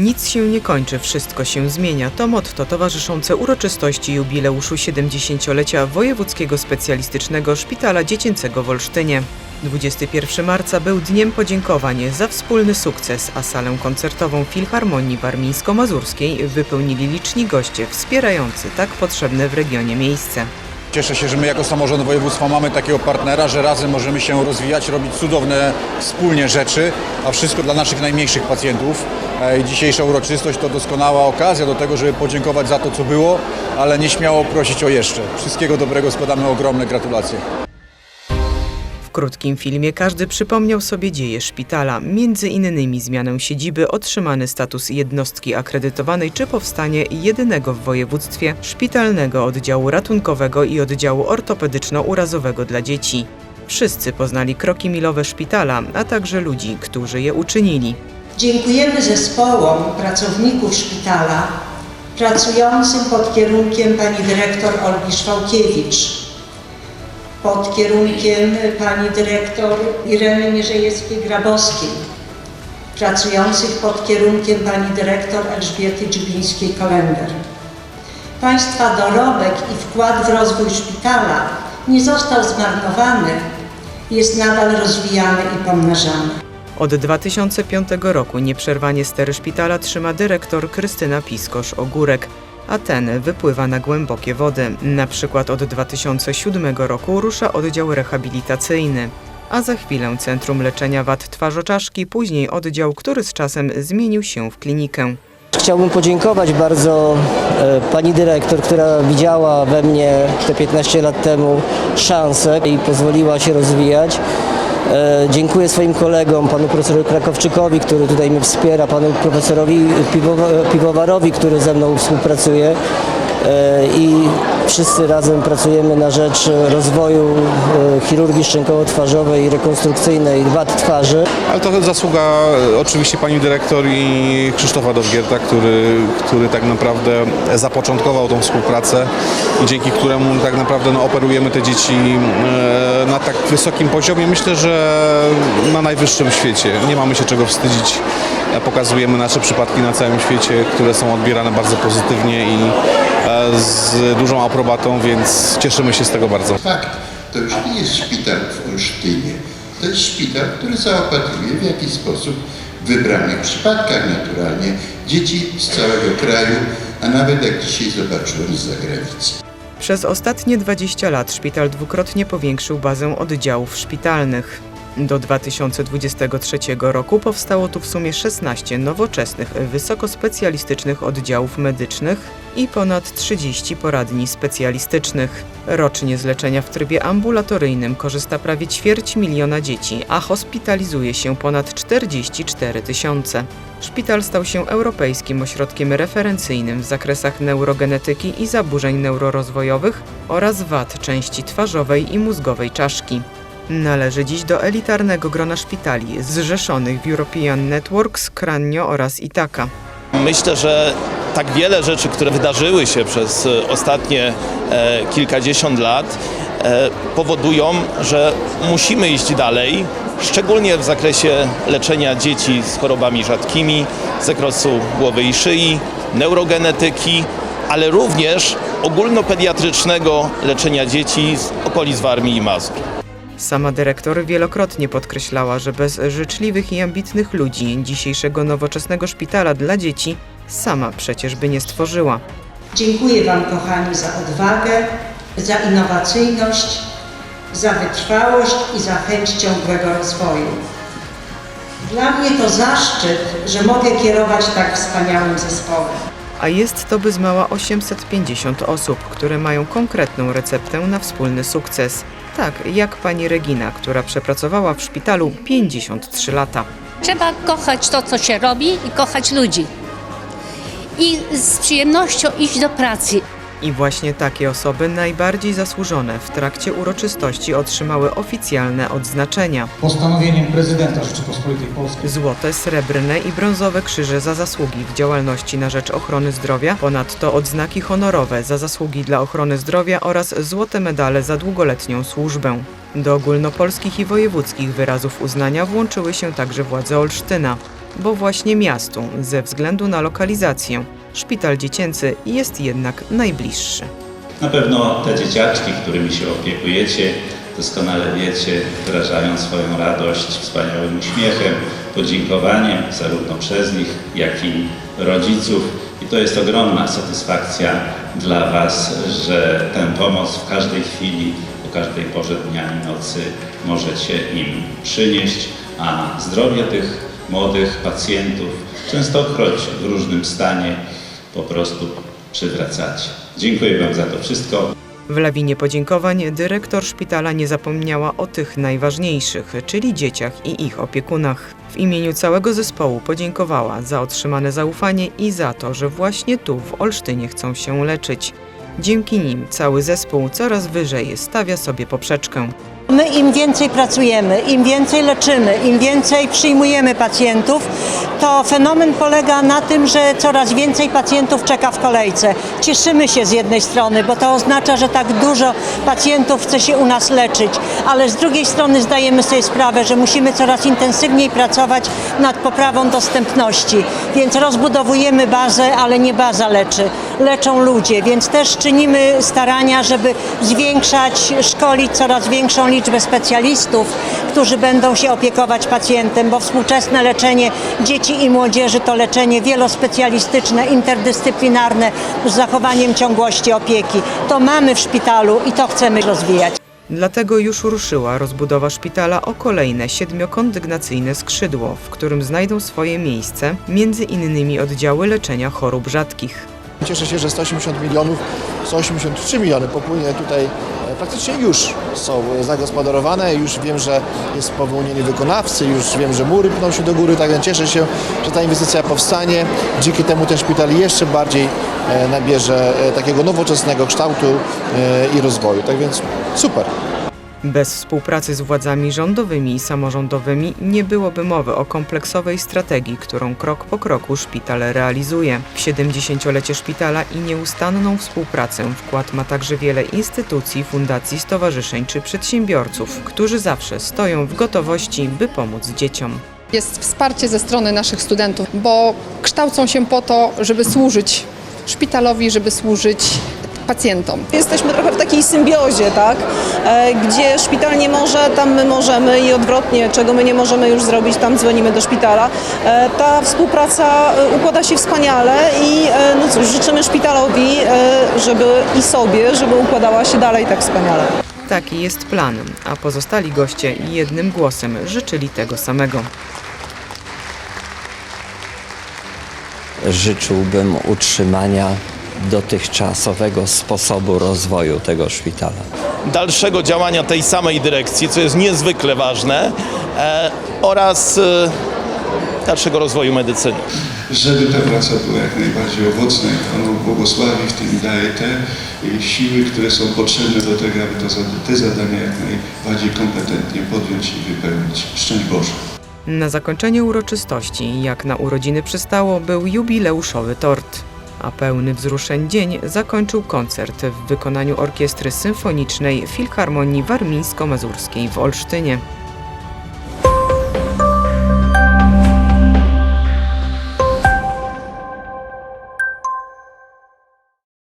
Nic się nie kończy, wszystko się zmienia. To motto towarzyszące uroczystości jubileuszu 70-lecia Wojewódzkiego Specjalistycznego Szpitala Dziecięcego w Olsztynie. 21 marca był dniem podziękowań za wspólny sukces, a salę koncertową Filharmonii Warmińsko-Mazurskiej wypełnili liczni goście wspierający tak potrzebne w regionie miejsce. Cieszę się, że my jako samorząd województwa mamy takiego partnera, że razem możemy się rozwijać, robić cudowne wspólnie rzeczy, a wszystko dla naszych najmniejszych pacjentów. E, i Dzisiejsza uroczystość to doskonała okazja do tego, żeby podziękować za to, co było, ale nieśmiało prosić o jeszcze. Wszystkiego dobrego, składamy ogromne gratulacje. W krótkim filmie każdy przypomniał sobie dzieje szpitala, między innymi zmianę siedziby, otrzymany status jednostki akredytowanej czy powstanie jedynego w województwie szpitalnego oddziału ratunkowego i oddziału ortopedyczno-urazowego dla dzieci. Wszyscy poznali kroki milowe szpitala, a także ludzi, którzy je uczynili. Dziękujemy zespołom pracowników szpitala pracującym pod kierunkiem pani dyrektor Olgi Szwałkiewicz, pod kierunkiem pani dyrektor Ireny Mierzejewskiej-Grabowskiej, pracujących pod kierunkiem pani dyrektor Elżbiety Dziubińskiej-Kolender. Państwa dorobek i wkład w rozwój szpitala nie został zmarnowany, jest nadal rozwijany i pomnażany. Od 2005 roku nieprzerwanie stery szpitala trzyma dyrektor Krystyna Piskosz-Ogórek, a ten wypływa na głębokie wody. Na przykład od 2007 roku rusza oddział rehabilitacyjny, a za chwilę Centrum Leczenia Wad Twarzoczaszki, później oddział, który z czasem zmienił się w klinikę. Chciałbym podziękować bardzo e, pani dyrektor, która widziała we mnie te 15 lat temu szansę i pozwoliła się rozwijać. E, Dziękuję swoim kolegom, panu profesorowi Krakowczykowi, który tutaj mnie wspiera, panu profesorowi Piwowa- Piwowarowi, który ze mną współpracuje. E, i wszyscy razem pracujemy na rzecz rozwoju e, chirurgii szczękowo-twarzowej, rekonstrukcyjnej wad twarzy. Ale to zasługa e, oczywiście pani dyrektor i Krzysztofa Dowgierta, który, który tak naprawdę zapoczątkował tą współpracę i dzięki któremu tak naprawdę no, operujemy te dzieci e, na tak wysokim poziomie. Myślę, że na najwyższym świecie. Nie mamy się czego wstydzić. Pokazujemy nasze przypadki na całym świecie, które są odbierane bardzo pozytywnie i z dużą aprobatą, więc cieszymy się z tego bardzo. Fakt, to już nie jest szpital w Olsztynie. To jest szpital, który zaopatruje w jakiś sposób w wybranych przypadkach naturalnie dzieci z całego kraju, a nawet jak dzisiaj zobaczyłem z zagranicy. Przez ostatnie 20 lat szpital dwukrotnie powiększył bazę oddziałów szpitalnych. Do 2023 roku powstało tu w sumie 16 nowoczesnych, wysokospecjalistycznych oddziałów medycznych i ponad 30 poradni specjalistycznych. Rocznie z leczenia w trybie ambulatoryjnym korzysta prawie ćwierć miliona dzieci, a hospitalizuje się ponad 44 tysiące. Szpital stał się europejskim ośrodkiem referencyjnym w zakresach neurogenetyki i zaburzeń neurorozwojowych oraz wad części twarzowej i mózgowej czaszki. Należy dziś do elitarnego grona szpitali zrzeszonych w European Networks, Kranio oraz Itaka. Myślę, że tak wiele rzeczy, które wydarzyły się przez e, ostatnie e, kilkadziesiąt lat, e, powodują, że musimy iść dalej, szczególnie w zakresie leczenia dzieci z chorobami rzadkimi, zakresu głowy i szyi, neurogenetyki, ale również ogólnopediatrycznego leczenia dzieci z okolic Warmii i Mazur. Sama dyrektor wielokrotnie podkreślała, że bez życzliwych i ambitnych ludzi dzisiejszego nowoczesnego szpitala dla dzieci sama przecież by nie stworzyła. Dziękuję Wam, kochani, za odwagę, za innowacyjność, za wytrwałość i za chęć ciągłego rozwoju. Dla mnie to zaszczyt, że mogę kierować tak wspaniałym zespołem. A jest to bez mała 850 osób, które mają konkretną receptę na wspólny sukces. Tak jak pani Regina, która przepracowała w szpitalu 53 lata. Trzeba kochać to, co się robi i kochać ludzi. I z przyjemnością iść do pracy. I właśnie takie osoby najbardziej zasłużone w trakcie uroczystości otrzymały oficjalne odznaczenia. postanowieniem prezydenta Rzeczypospolitej Polskiej. Złote, srebrne i brązowe krzyże za zasługi w działalności na rzecz ochrony zdrowia, ponadto odznaki honorowe za zasługi dla ochrony zdrowia oraz złote medale za długoletnią służbę. Do ogólnopolskich i wojewódzkich wyrazów uznania włączyły się także władze Olsztyna. Bo właśnie miastu, ze względu na lokalizację, szpital dziecięcy jest jednak najbliższy. Na pewno te dzieciaczki, którymi się opiekujecie, doskonale wiecie, wyrażają swoją radość wspaniałym uśmiechem, podziękowaniem zarówno przez nich, jak i rodziców. I to jest ogromna satysfakcja dla Was, że tę pomoc w każdej chwili, o każdej porze dnia i nocy możecie im przynieść, a zdrowie tych młodych pacjentów, częstokroć w różnym stanie, po prostu przywracacie. Dziękuję Wam za to wszystko. W lawinie podziękowań dyrektor szpitala nie zapomniała o tych najważniejszych, czyli dzieciach i ich opiekunach. W imieniu całego zespołu podziękowała za otrzymane zaufanie i za to, że właśnie tu w Olsztynie chcą się leczyć. Dzięki nim cały zespół coraz wyżej stawia sobie poprzeczkę. My im więcej pracujemy, im więcej leczymy, im więcej przyjmujemy pacjentów, to fenomen polega na tym, że coraz więcej pacjentów czeka w kolejce. Cieszymy się z jednej strony, bo to oznacza, że tak dużo pacjentów chce się u nas leczyć, ale z drugiej strony zdajemy sobie sprawę, że musimy coraz intensywniej pracować nad poprawą dostępności. Więc rozbudowujemy bazę, ale nie baza leczy. Leczą ludzie, więc też czynimy starania, żeby zwiększać, szkolić coraz większą liczbę specjalistów, którzy będą się opiekować pacjentem, bo współczesne leczenie dzieci i młodzieży to leczenie wielospecjalistyczne, interdyscyplinarne z zachowaniem ciągłości opieki. To mamy w szpitalu i to chcemy rozwijać. Dlatego już ruszyła rozbudowa szpitala o kolejne siedmiokondygnacyjne skrzydło, w którym znajdą swoje miejsce innymi oddziały leczenia chorób rzadkich. Cieszę się, że 180 milionów, 183 miliony popłynie tutaj e, praktycznie już są zagospodarowane. Już wiem, że jest powołanie wykonawcy, już wiem, że mury pną się do góry, tak więc cieszę się, że ta inwestycja powstanie. Dzięki temu ten szpital jeszcze bardziej e, nabierze e, takiego nowoczesnego kształtu e, i rozwoju. Tak więc super. Bez współpracy z władzami rządowymi i samorządowymi nie byłoby mowy o kompleksowej strategii, którą krok po kroku szpital realizuje. W 70-lecie szpitala i nieustanną współpracę wkład ma także wiele instytucji, fundacji, stowarzyszeń czy przedsiębiorców, którzy zawsze stoją w gotowości, by pomóc dzieciom. Jest wsparcie ze strony naszych studentów, bo kształcą się po to, żeby służyć szpitalowi, żeby służyć pacjentom. Jesteśmy trochę w takiej symbiozie, tak? E, Gdzie szpital nie może, tam my możemy i odwrotnie, czego my nie możemy już zrobić, tam dzwonimy do szpitala. E, Ta współpraca e, układa się wspaniale i no cóż, życzymy szpitalowi, żeby i sobie, żeby układała się dalej tak wspaniale. Taki jest plan, a pozostali goście jednym głosem życzyli tego samego. Życzyłbym utrzymania dotychczasowego sposobu rozwoju tego szpitala. dalszego działania tej samej dyrekcji, co jest niezwykle ważne, e, oraz e, dalszego rozwoju medycyny. żeby ta praca była jak najbardziej owocna i Pan Bóg błogosławi w tym i daje te y, siły, które są potrzebne do tego, aby to, te zadania jak najbardziej kompetentnie podjąć i wypełnić. Szczęść Boże. Na zakończenie uroczystości, jak na urodziny przystało, był jubileuszowy tort. A pełny wzruszeń dzień zakończył koncert w wykonaniu Orkiestry Symfonicznej Filharmonii Warmińsko-Mazurskiej w Olsztynie.